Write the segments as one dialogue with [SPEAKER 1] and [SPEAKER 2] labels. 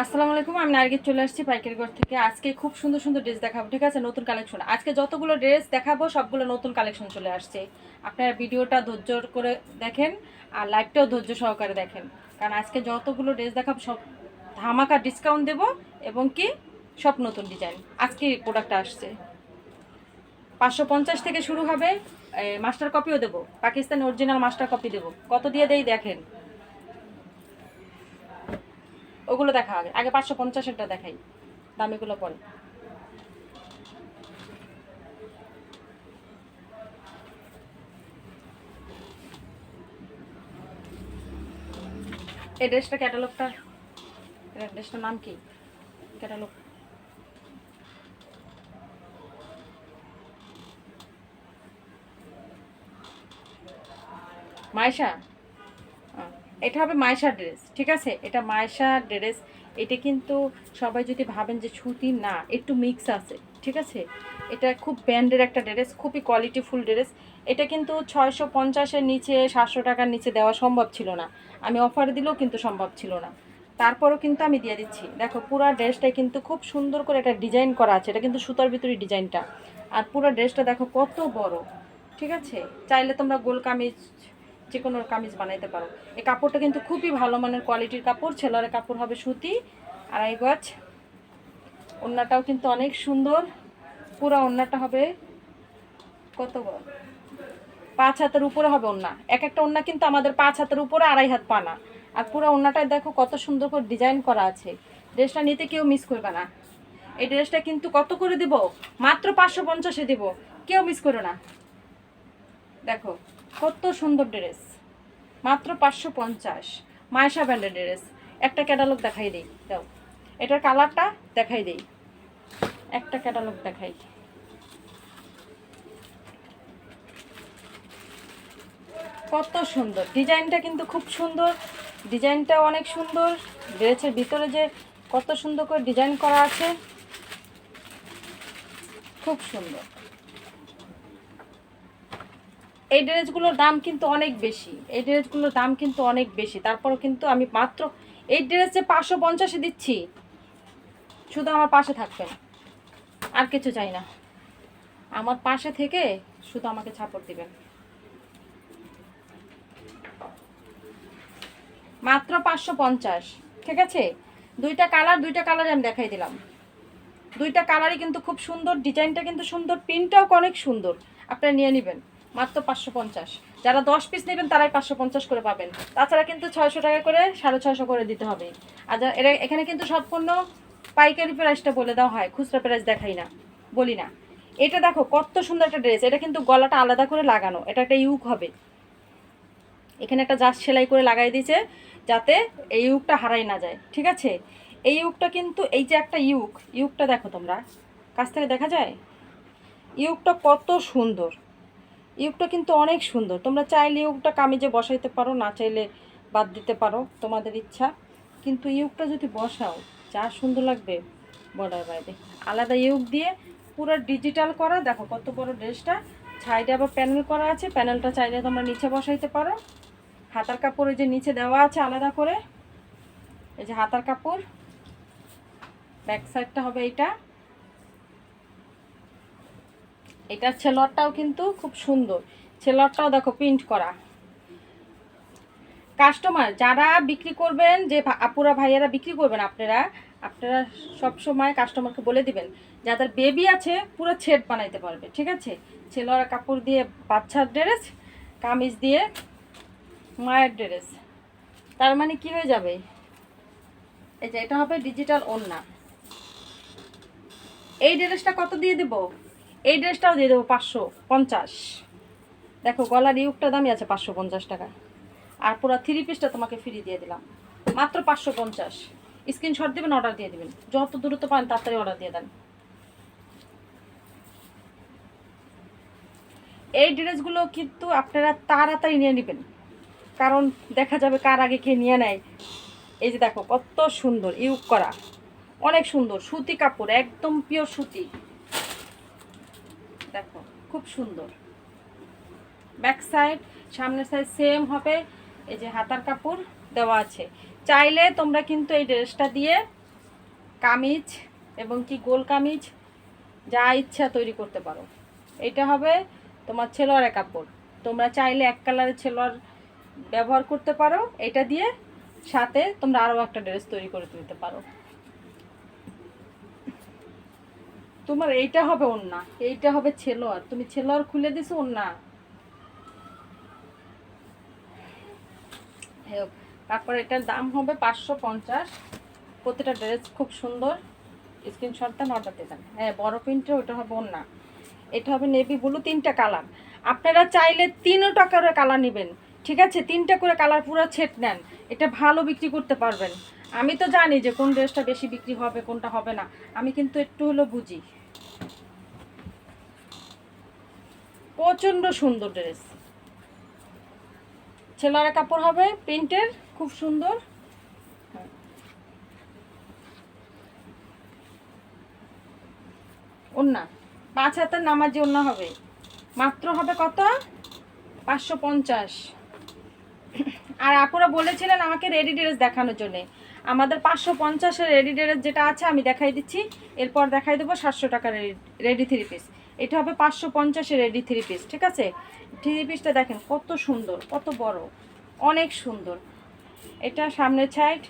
[SPEAKER 1] আসসালামু আলাইকুম, আমি নার্গিস চলে আসছি পাইকারি ঘর থেকে। আজকে খুব সুন্দর সুন্দর ড্রেস দেখাবো, ঠিক আছে? নতুন কালেকশন আজকে যতগুলো ড্রেস দেখাবো, সবগুলো নতুন কালেকশন চলে আসছে। আপনারা ভিডিওটা ধৈর্য করে দেখেন আর লাইভটাও ধৈর্য সহকারে দেখেন। কারণ আজকে যতগুলো ড্রেস দেখাবো, সব ধামাকা ডিসকাউন্ট দেবো এবং কি, সব নতুন ডিজাইন আজকে প্রোডাক্টটা আসছে। পাঁচশো পঞ্চাশ থেকে শুরু হবে মাস্টার কপিও দেবো। পাকিস্তানি অরিজিনাল মাস্টার কপি দেবো। কত দিয়ে দেই দেখেন। ওগুলো দেখা আগে আগে পাঁচশো পঞ্চাশেরটা দেখাই, দামিগুলো পরে এই ড্রেসটা ক্যাটালগটা ড্রেসটার নাম কি? ক্যাটালগ। মায়েশা এটা হবে মায়েশা ড্রেস ঠিক আছে? এটা মায়েশা ড্রেস এটা কিন্তু সবাই যদি ভাবেন যে সুতি, না, একটু মিক্স আছে, ঠিক আছে? এটা খুব ব্র্যান্ডের একটা ড্রেস খুবই কোয়ালিটিফুল ড্রেস এটা কিন্তু ছয়শো পঞ্চাশের নিচে, সাতশো টাকার নিচে দেওয়া সম্ভব ছিল না। আমি অফার দিলেও কিন্তু সম্ভব ছিল না। তারপরও কিন্তু আমি দিয়ে দিচ্ছি। দেখো, পুরো ড্রেসটাই কিন্তু খুব সুন্দর করে একটা ডিজাইন করা আছে, এটা কিন্তু সুতার ভিতরে ডিজাইনটা আর পুরো ড্রেসটা দেখো কত বড়, ঠিক আছে? চাইলে তোমরা গোল কামিজ যে কোনো কামিজ বানাইতে পারো। এই কাপড়টা কিন্তু খুবই ভালো মানের কোয়ালিটির কাপড়, ছেলের কাপড় হবে সুতি। আড়াই গজ ওড়নাটাও কিন্তু অনেক সুন্দর। পুরো ওড়নাটা হবে কত পাঁচ হাতের উপরে হবে ওড়না এক একটা ওড়না কিন্তু আমাদের পাঁচ হাতের উপরে আড়াই হাত পানা। আর পুরো ওড়নাটায় দেখো কত সুন্দর করে ডিজাইন করা আছে। ড্রেসটা নিতে কেউ মিস করবে না। এই ড্রেসটা কিন্তু কত করে দিব? মাত্র পাঁচশো পঞ্চাশে দিব। কেউ মিস করো না। দেখো কত সুন্দর ড্রেস। মাত্র পাঁচশো পঞ্চাশ। মায়েশা ব্র্যান্ডের ড্রেস। একটা ক্যাটালগ দেখাই দিই। দাও। এটার কালারটা দেখাই দিই। একটা ক্যাটালগ দেখাই। কত সুন্দর। ডিজাইনটা কিন্তু খুব সুন্দর। ডিজাইনটা অনেক সুন্দর। ড্রেসের ভিতরে যে কত সুন্দর করে ডিজাইন করা আছে, খুব সুন্দর। এই ড্রেসগুলোর দাম কিন্তু অনেক বেশি। এই ড্রেসগুলোর দাম কিন্তু অনেক বেশি। তারপরও কিন্তু আমি মাত্র এই ড্রেসে পাঁচশো পঞ্চাশে দিচ্ছি। শুধু আমার পাশে থাকবেন। আর কিছু চাই না। আমার পাশে থেকে শুধু আমাকে ছাপড় দিবেন। মাত্র পাঁচশো পঞ্চাশ। ঠিক আছে? দুইটা কালার দুইটা কালার আমি দেখাই দিলাম। দুইটা কালারই কিন্তু খুব সুন্দর। ডিজাইনটা কিন্তু সুন্দর। প্রিন্টটাও অনেক সুন্দর। আপনারা নিয়ে নেবেন। মাত্র পাঁচশো পঞ্চাশ। যারা দশ পিস নেবেন তারাই পাঁচশো পঞ্চাশ করে পাবেন। তাছাড়া কিন্তু ছয়শো টাকা করে সাড়ে ছয়শো করে দিতে হবে। আর এরা এখানে কিন্তু সম্পূর্ণ পাইকারি প্রাইসটা বলে দেওয়া হয়, খুচরা প্রাইস দেখাই না, বলি না। এটা দেখো, কত সুন্দর একটা ড্রেস এটা কিন্তু গলাটা আলাদা করে লাগানো, এটা একটা ইউক হবে। এখানে একটা জাস্ট সেলাই করে লাগাই দিয়েছে, যাতে এই ইউকটা হারাই না যায়, ঠিক আছে? এই ইউকটা কিন্তু, এই যে একটা ইউক, ইউকটা দেখো তোমরা, কাছ থেকে দেখা যায়? ইউকটা কত সুন্দর। ইউকটা কিন্তু অনেক সুন্দর। তোমরা চাইলে ইউকটা কামিজে বসাইতে পারো, না চাইলে বাদ দিতে পারো, তোমাদের ইচ্ছা। কিন্তু ইউকটা যদি বসাও, যা সুন্দর লাগবে। বর্ডার বাইরে আলাদা ইউক দিয়ে পুরো ডিজিটাল করা, দেখো কত বড় ড্রেসটা। সাইডে আবার প্যানেল করা আছে, প্যানেলটা চাইলে তোমরা নিচে বসাইতে পারো। হাতার কাপড় যে নিচে দেওয়া আছে আলাদা করে। এই যে হাতার কাপড়। ব্যাক সাইডটা হবে এইটা। এটার ছেলরটাও কিন্তু খুব সুন্দর। ছেলরটাও দেখো প্রিন্ট করা। কাস্টমার যারা বিক্রি করবেন, যে আপুরা, ভাইয়ারা বিক্রি করবেন আপনারা আপনারা সব সময় কাস্টমারকে বলে দিবেন, যাদের বেবি আছে, পুরো ছেট বানাইতে পারবে, ঠিক আছে? ছেলেরা কাপড় দিয়ে বাচ্চার ড্রেস কামিজ দিয়ে মায়ের ড্রেস তার মানে কি হয়ে যাবে? এই যে এটা হবে ডিজিটাল ওড়না। এই ড্রেসটা কত দিয়ে দেবো? এই ড্রেসটাও দিয়ে দেবো পাঁচশো পঞ্চাশ। দেখো, গলার ইউকটা দামই আছে পাঁচশো পঞ্চাশ টাকা। আর পুরো থ্রি পিসটা তোমাকে ফ্রি দিয়ে দিলাম। মাত্র পাঁচশো পঞ্চাশ। স্ক্রিনশট দেবেন অর্ডার দিয়ে দেবেন। যত দ্রুত পান তাড়াতাড়ি অর্ডার দিয়ে দেন। এই ড্রেসগুলো কিন্তু আপনারা তাড়াতাড়ি নিয়ে নেবেন। কারণ দেখা যাবে কার আগে কে নিয়ে নেয়। এই যে দেখো, কত সুন্দর ইউক করা। অনেক সুন্দর, সুতি কাপড়, একদম পিওর সুতি। দেখো, খুব সুন্দর। ব্যাক সাইড সামনের সাইড সেম হবে। এই যে হাতার কাপড় দেওয়া আছে। চাইলে তোমরা কিন্তু এই ড্রেসটা দিয়ে কামিজ এবং কি গোল কামিজ যা ইচ্ছা তৈরি করতে পারো। এটা হবে তোমার ছেলোয়ারের কাপড়। তোমরা চাইলে এক কালারের ছেলোয়ার ব্যবহার করতে পারো। এটা দিয়ে সাথে তোমরা আরও একটা ড্রেস তৈরি করে তুলতে পারো। তোমার এইটা হবে ওন্না এইটা হবে ছেলোয়ার। তুমি ছেলোয়ার খুলে দিছো ওন্না তারপর এটার দাম হবে পাঁচশো পঞ্চাশ। প্রতিটা ড্রেস খুব সুন্দর। স্ক্রিনশটটা অর্ডার দেবেন হ্যাঁ বড় প্রিন্টে ওটা হবে ওন্না এটা হবে নেভি ব্লু, তিনটা কালার। আপনারা চাইলে তিনও টাকার কালার নেবেন, ঠিক আছে? তিনটা করে কালার পুরো ছেট নেন। এটা ভালো বিক্রি করতে পারবেন। আমি তো জানি যে কোন ড্রেসটা বেশি বিক্রি হবে, কোনটা হবে না। আমি কিন্তু একটু হলো বুঝি। প্রচণ্ড সুন্দর ড্রেস। ছেলেরা কাপড় হবে, প্রিন্টের, খুব সুন্দর। ওন্না পাঁচ হাতের নামাজি ওন্না হবে। মাত্র হবে কত? পাঁচশো পঞ্চাশ। আর আপুরা বলেছিলেন আমাকে রেডি ড্রেস দেখানোর জন্য। আমাদের পাঁচশো পঞ্চাশের রেডি ড্রেস যেটা আছে, আমি দেখাই দিচ্ছি। এরপর দেখাই দেবো সাতশো টাকার রেডি থ্রি পিস। এটা হবে পাঁচশো পঞ্চাশের রেডি থ্রি পিস, ঠিক আছে? থ্রি পিসটা দেখেন কত সুন্দর, কত বড়, অনেক সুন্দর। এটা সামনের সাইড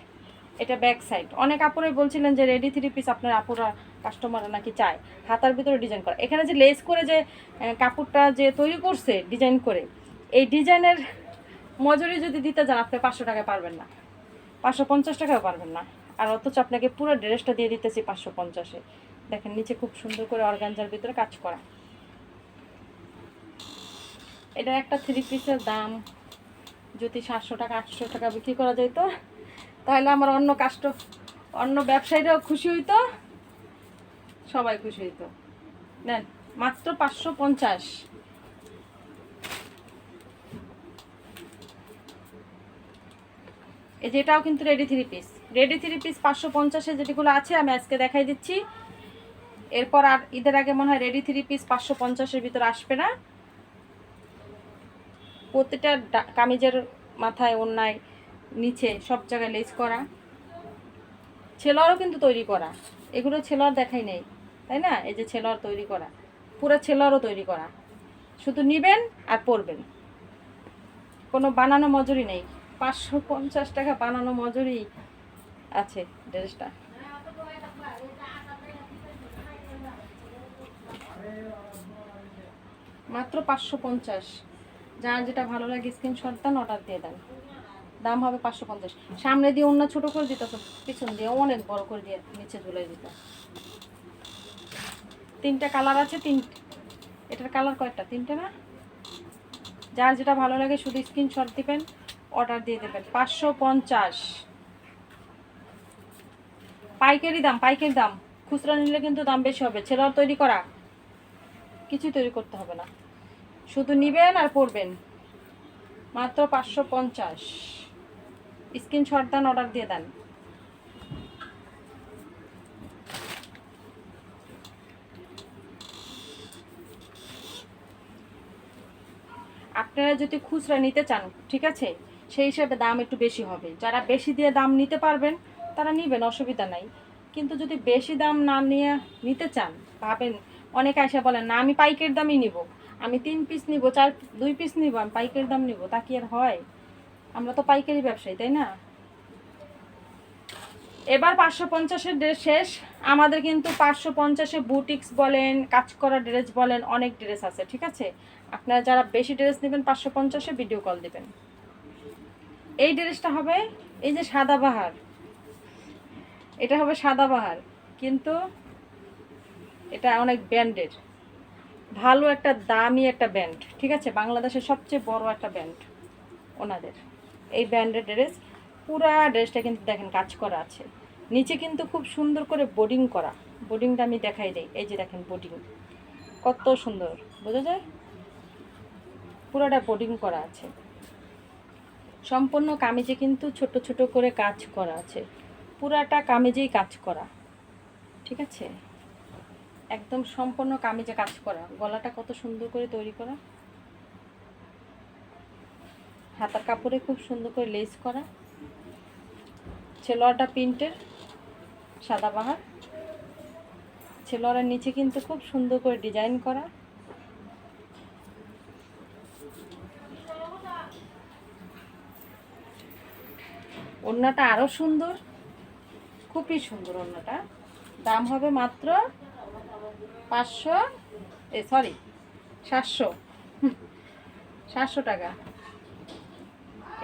[SPEAKER 1] এটা ব্যাক সাইড অনেক আপুরাই বলছিলেন যে রেডি থ্রি পিস আপনার আপুরা কাস্টমাররা নাকি চায়। হাতার ভিতরে ডিজাইন করা। এখানে যে লেস করে যে কাপড়টা যে তৈরি করছে ডিজাইন করে, এই ডিজাইনের মজুরি যদি দিতে যান, আপনি পাঁচশো টাকায় পারবেন না। পাঁচশো পঞ্চাশ টাকাও পারবেন না। আর অথচ আপনাকে পুরো ড্রেসটা দিয়ে দিতেছি পাঁচশো পঞ্চাশে। দেখেন, নিচে খুব সুন্দর করে অর্গানজার ভিতরে কাজ করা। এটা একটা থ্রি পিসের দাম। যদি সাতশো টাকা, আটশো টাকা বিক্রি করা যেত, তাহলে আমার অন্য কাস্ট অন্য ব্যবসায়ীরাও খুশি হইতো। সবাই খুশি হইতো। নেন, মাত্র পাঁচশো পঞ্চাশ। এই যে এটাও কিন্তু ready three piece ready three piece পাঁচশো পঞ্চাশে যেটিগুলো আছে, আমি আজকে দেখাই দিচ্ছি। এরপর আর ঈদের আগে মনে হয় রেডি থ্রি পিস পাঁচশো পঞ্চাশের ভিতরে আসবে না। প্রতিটা কামিজের মাথায় অন্যায় নিচে সব জায়গায় লেস করা। ছেলোয়ারও কিন্তু তৈরি করা। এগুলো ছেলোয়ার দেখাই নেই, তাই না? এই যে ছেলোয়ার তৈরি করা। পুরো ছেলোয়ারও তৈরি করা। শুধু নিবেন আর পরবেন। কোনো বানানো মজুরি নেই। পাঁচশো পঞ্চাশ টাকা বানানো মজুরি আছে ড্রেসটা। মাত্র পাঁচশো পঞ্চাশ। যার যেটা ভালো লাগে স্ক্রিনশট দেন অর্ডার দিয়ে দেন। দাম হবে পাঁচশো পঞ্চাশ। সামনে দিয়ে অন্য ছোট করে দিত পিছন দিয়ে অনেক বড় করে দিয়ে নিচে ঝুলাই দিত। তিনটা কালার আছে, তিন এটার কালার কয়েকটা? তিনটে না? যার যেটা ভালো লাগে শুধু স্ক্রিনশট দিবেন। অর্ডার দিয়ে দেবেন, পাঁচশো পঞ্চাশ। পাইকারি দাম পাইকারি দাম। খুচরা নিলে কিন্তু দাম বেশি হবে, ছেলের তৈরি করা। কিছু তৈরি করতে হবে না। শুধু নিবেন আর পড়বেন মাত্র পাঁচশো পঞ্চাশ। স্ক্রিনশট দেন অর্ডার দিয়ে দেন। আপনারা যদি খুচরা নিতে চান, ঠিক আছে? সেই হিসাবে দাম একটু বেশি হবে। যারা বেশি দিয়ে দাম নিতে পারবেন, তারা নিবেন, অসুবিধা নাই। কিন্তু যদি বেশি দাম না নিয়ে নিতে চান, ভাবেন, অনেকে এসে বলেন, না, আমি পাইকের দামই নিব। আমি তিন পিস নিব, চার, দুই পিস নিব, আমি পাইকের দাম নিব। তা কি আর হয়? আমরা তো পাইকারি ব্যবসায়ী, তাই না? এবার পাঁচশো পঞ্চাশের ড্রেস শেষ। আমাদের কিন্তু পাঁচশো পঞ্চাশে বুটিক্স বলেন, কাজ করা ড্রেস বলেন, অনেক ড্রেস আছে, ঠিক আছে? আপনারা যারা বেশি ড্রেস নেবেন, পাঁচশো পঞ্চাশে ভিডিও কল দেবেন। এই ড্রেসটা হবে এই যে সাদাবাহার এটা হবে সাদাবাহার কিন্তু এটা অনেক ব্যান্ডের। ভালো একটা দামি একটা ব্যান্ড, ঠিক আছে? বাংলাদেশের সবচেয়ে বড় একটা ব্যান্ড ওনাদের। এই ব্যান্ডের ড্রেস, পুরা ড্রেসটা কিন্তু দেখেন কাজ করা আছে। নিচে কিন্তু খুব সুন্দর করে বোর্ডিং করা। বোর্ডিংটা আমি দেখাই দিই, এই যে দেখেন বোর্ডিং। কত সুন্দর, বোঝা যায়? পুরোটা বোর্ডিং করা আছে। সম্পূর্ণ কামিজে কিন্তু ছোট ছোট করে কাজ করা আছে। পুরাটা কামিজেই কাজ করা। ঠিক আছে? একদম সম্পূর্ণ কামিজে কাজ করা। গলাটা কত সুন্দর করে তৈরি করা। হাতার কাপড়ে খুব সুন্দর করে লেস করা। ছেলোয়ারটা প্রিন্টের সাদাবাহার ছেলের নিচে কিন্তু খুব সুন্দর করে ডিজাইন করা। ওড়নাটা আরও সুন্দর। খুবই সুন্দর ওড়নাটা দাম হবে মাত্র পাঁচশো, এ সরি সাতশো। সাতশো টাকা।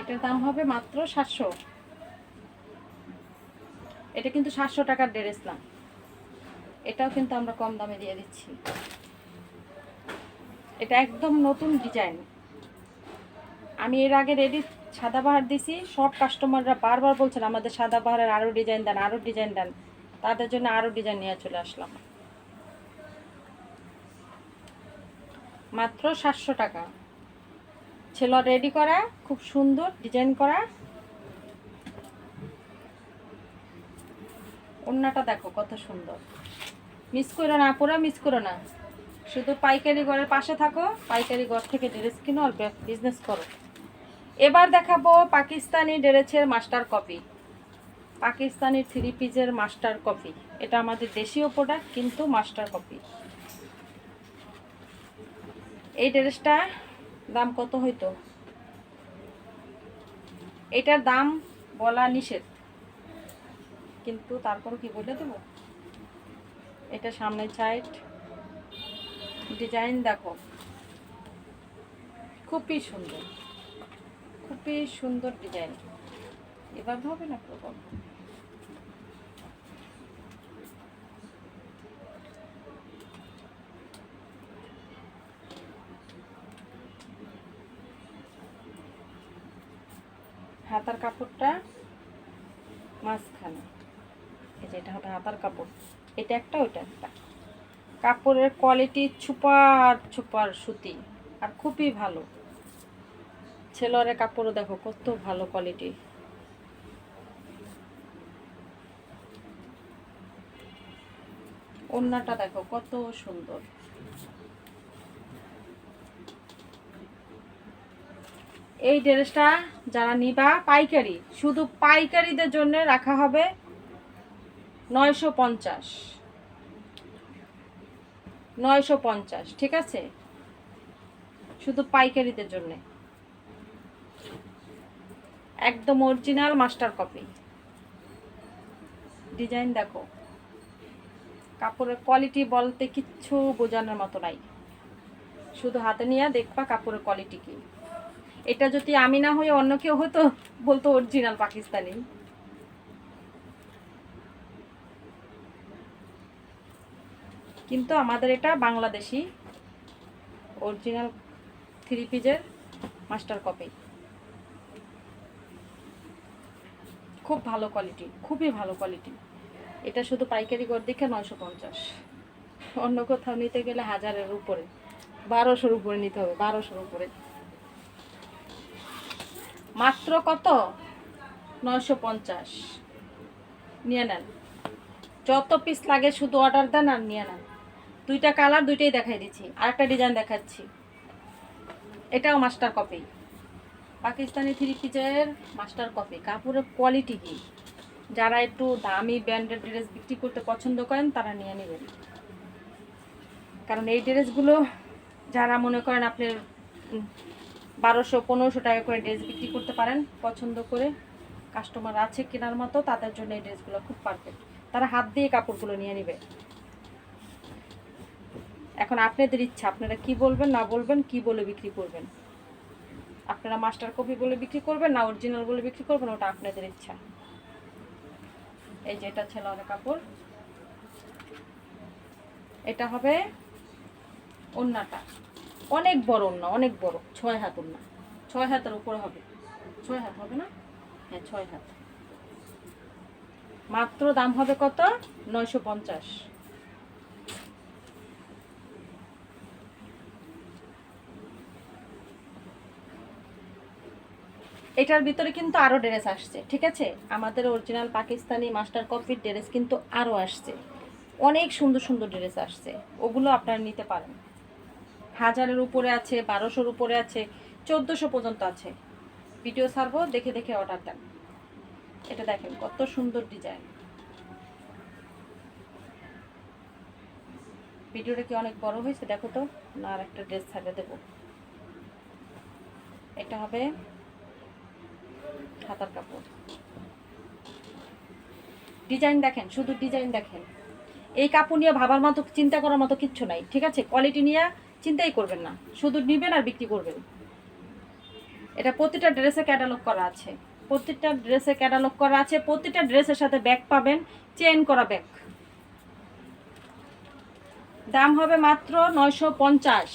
[SPEAKER 1] এটার দাম হবে মাত্র সাতশো। এটা কিন্তু সাতশো টাকার ড্রেস না। এটাও কিন্তু আমরা কম দামে দিয়ে দিচ্ছি। এটা একদম নতুন ডিজাইন। আমি এর আগে রেডি সাদাবাহার দিছি, সব কাস্টমাররা বারবার বলছেন, আমাদের সাদা সাদাবাহারের আরও ডিজাইন দেন আরও ডিজাইন দেন। তাদের জন্য আরও ডিজাইন নিয়ে চলে আসলাম। মাত্র সাতশো টাকা। ছেলে রেডি করা, খুব সুন্দর ডিজাইন করা। ওড়নাটা দেখো কত সুন্দর। মিস করো না, পুরো মিস করো না। শুধু পাইকারি ঘরের পাশে থাকো, পাইকারি ঘর থেকে ড্রেস কিনো আর বিজনেস করো। এবার দেখাবো পাকিস্তানি ড্রেসের মাস্টার কপি। পাকিস্তানি থ্রি পিজের মাস্টার কপি। এটা আমাদের দেশীয় প্রোডাক্ট কিন্তু মাস্টার কপি। এই ড্রেসটা দাম কত হইতো? এটার দাম বলা নিষেধ। কিন্তু তারপর কি বলে দেবো? এটা সামনের সাইড ডিজাইন দেখো। খুবই সুন্দর। খুবই সুন্দর ডিজাইন এবার হবে না প্রবল হাতার কাপড়টা মাঝখানে। এই যে এটা হবে হাতার কাপড়। এটা একটা, ওইটা একটা। কাপড়ের কোয়ালিটি ছুপার ছুপার সুতি। আর খুবই ভালো। ছেলের কাপড়ও দেখো, কত ভালো কোয়ালিটি ওড়নাটা দেখো, কত সুন্দর। এই ড্রেসটা যারা নিবা, পাইকারি, শুধু পাইকারিদের জন্য রাখা হবে নয়শো পঞ্চাশ। নয়শো পঞ্চাশ, ঠিক আছে? শুধু পাইকারিদের জন্য। একদম অরিজিনাল মাস্টার কপি ডিজাইন দেখো। কাপড়ের কোয়ালিটি বলতে কিচ্ছু বোঝানোর মতো নাই। শুধু হাতে নিয়ে দেখবা কাপড়ের কোয়ালিটি কি। এটা যদি আমি না হয়ে অন্য কেউ হতো, বলতো অরিজিনাল পাকিস্তানি। কিন্তু আমাদের এটা বাংলাদেশি অরিজিনাল থ্রি পিজের মাস্টার কপি খুব ভালো কোয়ালিটি খুবই ভালো কোয়ালিটি এটা শুধু পাইকারি গড় দেখে নয়শো পঞ্চাশ। অন্য কোথাও নিতে গেলে হাজারের উপরে। বারোশোর উপরে নিতে হবে, বারোশোর উপরে। মাত্র কত? নয়শো পঞ্চাশ। নিয়ে নেন। যত পিস লাগে শুধু অর্ডার দেন আর নিয়ে নেন। দুইটা কালার দুইটাই দেখাই দিচ্ছি। আর একটা ডিজাইন দেখাচ্ছি। এটাও মাস্টার কপি পাকিস্তানি থ্রি পিসের মাস্টার কপি। কাপড়ের কোয়ালিটি কি? যারা একটু দামি ব্র্যান্ডেড ড্রেস বিক্রি করতে পছন্দ করেন, তারা নিয়ে নেবেন। কারণ এই ড্রেসগুলো যারা মনে করেন আপনি বারোশো, পনেরোশো টাকা করে ড্রেস বিক্রি করতে পারেন, পছন্দ করে কাস্টমার আছে কেনার মতো, তাদের জন্য এই ড্রেসগুলো খুব পারফেক্ট তারা হাত দিয়ে কাপড়গুলো নিয়ে নেবে। এখন আপনাদের ইচ্ছা, আপনারা কি বলবেন, না বলবেন, কি বলে বিক্রি করবেন? আপনারা মাস্টার কপি বলে বিক্রি করবেন, না অরিজিনাল বলে বিক্রি করবেন, ওটা আপনাদের ইচ্ছা। এই যে এটা ছিল অনেক কাপড়। এটা হবে ওন্নাটা। অনেক বড় ওন্না, অনেক বড়, ছয় হাত ওন্না। ছয় হাতের উপরে হবে। ছয় হাত হবে না? হ্যাঁ ছয় হাত। মাত্র দাম হবে কত? নয়শো পঞ্চাশ। এটার ভিতরে কিন্তু আরও ড্রেস আসছে, ঠিক আছে? আমাদের অরিজিনাল পাকিস্তানি মাস্টার কপির ড্রেস কিন্তু আরও আসছে। অনেক সুন্দর সুন্দর ড্রেস আসছে, ওগুলো আপনারা নিতে পারেন। হাজারের উপরে আছে, বারোশোর উপরে আছে, চোদ্দোশো পর্যন্ত আছে। ভিডিও ছাড়বো, দেখে দেখে অর্ডার দেন। এটা দেখেন কত সুন্দর ডিজাইন ভিডিওটা কি অনেক বড় হয়েছে, দেখো তো। না, আর একটা ড্রেস ছাড়ে দেবো। এটা হবে হাতার কাপড়। ডিজাইন দেখেন, শুধু ডিজাইন দেখেন। এই কাপড় নিয়ে ভাবার মতো, চিন্তা করার মতো কিচ্ছু নাই, ঠিক আছে? কোয়ালিটি নিয়ে চিন্তাই করবেন না, শুধু নেবেন আর বিক্রি করবেন। এটা প্রতিটা ড্রেসে ক্যাটালগ করা আছে প্রত্যেকটা ড্রেসে ক্যাটালগ করা আছে প্রত্যেকটা ড্রেসের সাথে ব্যাগ পাবেন চেন করা ব্যাগ দাম হবে মাত্র নয়শো পঞ্চাশ।